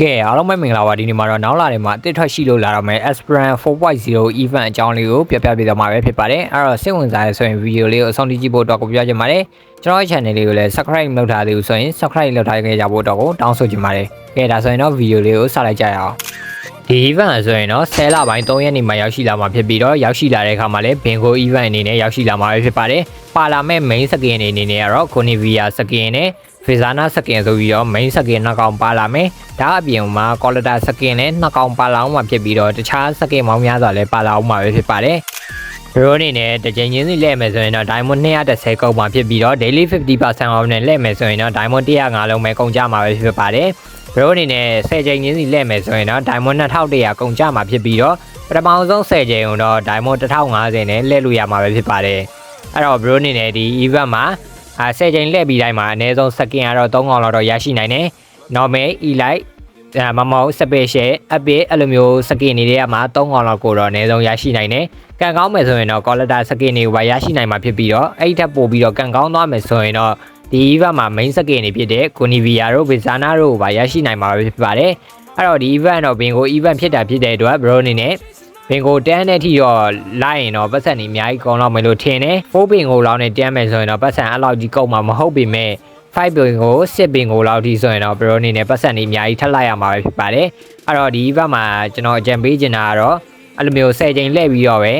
ကဲအားလုံးပဲမင်္ဂလာပါဒီနေ့မှာတော့နောက်လာတယ်မှာအတစ်ထွက်ရှိလို့လာတော့မယ် Aspirant 4.0 event အကြောင်းလေးကိုပြပြပေးတော့မှာပဲဖြစ်ပါတယ်အဲ့တော့စိတ်ဝင်စားရဆိုရင်ဗီဒီယိုလေးကိုအဆုံးထိကြည့်ဖို့တော့ကိုပြောချင်ပါတယ်ကျွန်တော်ရဲ့ channel လေးကိုလည်း subscribe လုပ်ထားသေးဘူးဆိုရင် subscribe လုပ်ထားခဲ့ကြဖို့တော့ကိုတောင်းဆိုချင်ပါတယ်ကဲဒါဆိုရင်တော့ဗီဒီယိုလေးကိုစလိုက်ကြရအောင် ဒီ event ဆိုရင်တော့10လပိုင်း3ရက်နေ့မှာရောက်ရှိလာမှာဖြစ်ပြီးတော့ရောက်ရှိလာတဲ့အခါမှာလည်း bingo event အနေနဲ့ရောက်ရှိလာမှာပဲဖြစ်ပါတယ်ပါလာမဲ့ main skin အနေနဲ့ကတော့ Conivia skin နဲ့ Fizana skin ဆိုပြီးတော့ main skin နှစ်ကောင်ပါလာမယ်ဒါအပြင်မှာ Collector skin နဲ့နှစ်ကောင်ပါလာအောင်မှာဖြစ်ပြီးတော့တခြား skin မောင်းများစွာလည်းပါလာအောင်မှာပဲဖြစ်ပါတယ်ဘရိုအနေနဲ့တစ်ချိန်ချင်းစီလဲမယ်ဆိုရင်တော့ diamond 230ကုန်မှာဖြစ်ပြီးတော့ daily 50% off နဲ့လဲမယ်ဆိုရင်တော့ diamond 105လုံးပဲကုန်ကြမှာပဲဖြစ်ပါတယ် ဘရိုအနေနဲ့10ချိန်ချင်းစီလဲမယ်ဆိုရင်တော့ diamond 2100ကုန်ကြမှာဖြစ်ပြီးတော့ပထမဆုံး10ချိန်တော့ diamond 1050နဲ့လဲလို့ရမှာပဲဖြစ်ပါတယ်အဲ့တော့ဘရိုအနေနဲ့ဒီ event မှာအာ10ချိန်လှည့်ပြီးတိုင်းမှာအနည်းဆုံးစကင်ကတော့3កောင်လောက်တော့ရရှိနိုင်တယ် normal elite အဲမမော special epic အဲ့လိုမျိုးစကင်တွေထဲမှာ3កောင်လောက်ကိုတော့အနည်းဆုံးရရှိနိုင်တယ်ကံကောင်းမယ်ဆိုရင်တော့ collector စကင်တွေကိုပါရရှိနိုင်မှာဖြစ်ပြီးတော့အဲ့ဒီထက်ပိုပြီးတော့ကံကောင်းသွားမယ်ဆိုရင်တော့ ဒီ event မှာ main စကင်တွေဖြစ်တဲ့ Conivia တို့ Bizana တို့ကိုပါရရှိနိုင်မှာပဲဖြစ်ပါတယ်အဲ့တော့ဒီ event တော့ bingo event ဖြစ်တာဖြစ်တဲ့အတွက် bro အနေနဲ့ဘင်ကိုတန်းတဲ့အထိတော့လိုက်ရင်တော့ပတ်စံနေအများကြီးကောင်းတော့မယ်လို့ထင်တယ်။4ဘင်ကိုလောက်နဲ့တန်းမယ်ဆိုရင်တော့ပတ်စံအဲ့လောက်ကြီးကုန်မှာမဟုတ်ပေမဲ့5ဘင်ကို6ဘင်ကိုလောက်ထိဆိုရင်တော့ဘရိုအနေနဲ့ပတ်စံနေအများကြီးထပ်လိုက်ရမှာပဲဖြစ်ပါတယ်။အဲ့တော့ဒီဘက်မှာကျွန်တော်အကြံပေးချင်တာကတော့အဲ့လိုမျိုး10ချိန်လှည့်ပြီးတော့ပဲ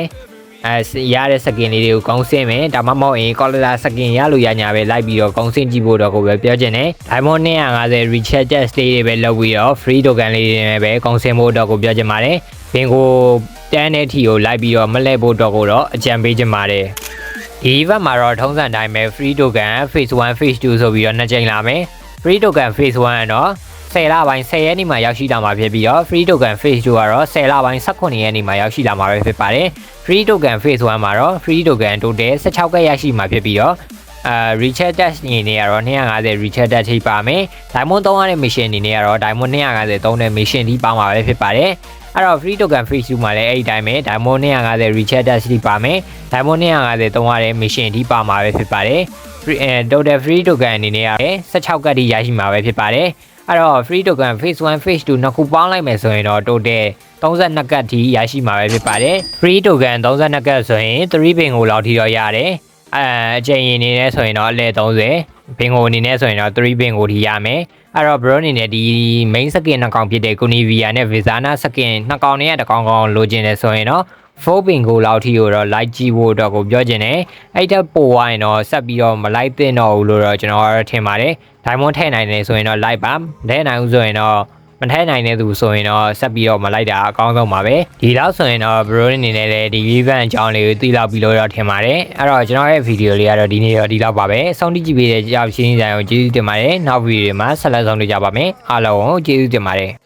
အဲရတဲ့စကင်လေးတွေကိုကောင်းစင်းမယ်ဒါမှမဟုတ်ရင်ကော်လာစကင်ရလို့ရညာပဲလိုက်ပြီးတော့ကောင်းစင်းကြည့်ဖို့တော့ကိုပဲပြောချင်တယ် Diamond 250 recharge test လေးတွေပဲလုပ်ပြီးတော့ free token လေးတွေနဲ့ပဲကောင်းစင်းဖို့တော့ကိုပြောချင်ပါတယ်ဘင်ကိုတန်းတဲ့ထီကိုလိုက်ပြီးတော့မလဲဖို့တော့ကိုတော့အကြံပေးချင်ပါတယ်ဒီ event မှာတော့ထုံးစံတိုင်းပဲ free token phase 1 phase 2ဆိုပြီးတော့နှစ်ကြိမ်လာမယ် free token phase 1ကတော့ 10လပိုင်း10ရက်နေ့မှာရောက်ရှိလာမှာဖြစ်ပြီးတော့ free token phase 2ကတော့10လပိုင်း18ရက်နေ့မှာရောက်ရှိလာမှာပဲဖြစ်ပါတယ် free token phase 1မှာတော့ free token total 16ကက်ရရှိမှာဖြစ်ပြီးတော့အာ recharge test အနေနဲ့ကတော့250 recharge test ထိပါမယ် diamond 3ရတဲ့ mission အနေနဲ့ကတော့ diamond 250 3တဲ့ mission ထိပါမှာပဲဖြစ်ပါတယ်အဲ့တော့ free token free shoe မှာလည်းအဲ့ဒီတိုင်းပဲ diamond 250 recharge test ထိပါမယ် diamond 250 3ရတဲ့ mission ထိပါမှာပဲဖြစ်ပါတယ် free အဲ total free token အနေနဲ့က16ကတ်ထိရရှိမှာပဲဖြစ်ပါတယ် အဲ့တော့ free token phase 1 phase 2နှစ်ခုပေါင်းလိုက်မယ်ဆိုရင်တော့ total 32ကတ်ထိရရှိမှာပဲဖြစ်ပါတယ် free token 32ကတ်ဆိုရင်3ဘင်ကိုလောက်ထိတော့ရတယ်အဲအချိန်ရင်နေနဲ့ဆိုရင်တော့အလဲ30ဘင်ကိုအနေနဲ့ဆိုရင်တော့3ဘင်ကိုထိရမယ်အဲ့တော့ bro အနေနဲ့ဒီ main skin နှစ်ကောင်ဖြစ်တဲ့ Conivia နဲ့ Vizana skin နှစ်ကောင်နဲ့တကောင်ကောင်လိုချင်တယ်ဆိုရင်တော့4ပင်ကိုလောက်ထိကိုတော့ like ကြည့်ဖို့တော့ကိုပြောချင်တယ်အဲ့တက်ပို့ဝိုင်းတော့ဆက်ပြီးတော့မ like သင့်တော့ဘူးလို့တော့ကျွန်တော်ကတော့ထင်ပါတယ် diamond ထည့်နိုင်တယ်ဆိုရင်တော့ like ပါမထည့်နိုင်ဘူးဆိုရင်တော့မထည့်နိုင်တဲ့သူဆိုရင်တော့ဆက်ပြီးတော့မလိုက်တာအကောင်းဆုံးပါပဲဒီလောက်ဆိုရင်တော့ bro အနေနဲ့လည်းဒီ event အကြောင်းလေးကိုသိလောက်ပြီးလို့တော့ထင်ပါတယ်အဲ့တော့ကျွန်တော်ရဲ့ video လေးကတော့ဒီနေ့တော့ဒီလောက်ပါပဲစောင့်ကြည့်ကြည့်ပေးတဲ့ကြောက်ရှင်းကြအောင်ကျေးဇူးတင်ပါတယ်နောက် video တွေမှာဆက်လက်ဆောင်တွေ့ကြပါမယ်အားလုံးကိုကျေးဇူးတင်ပါတယ်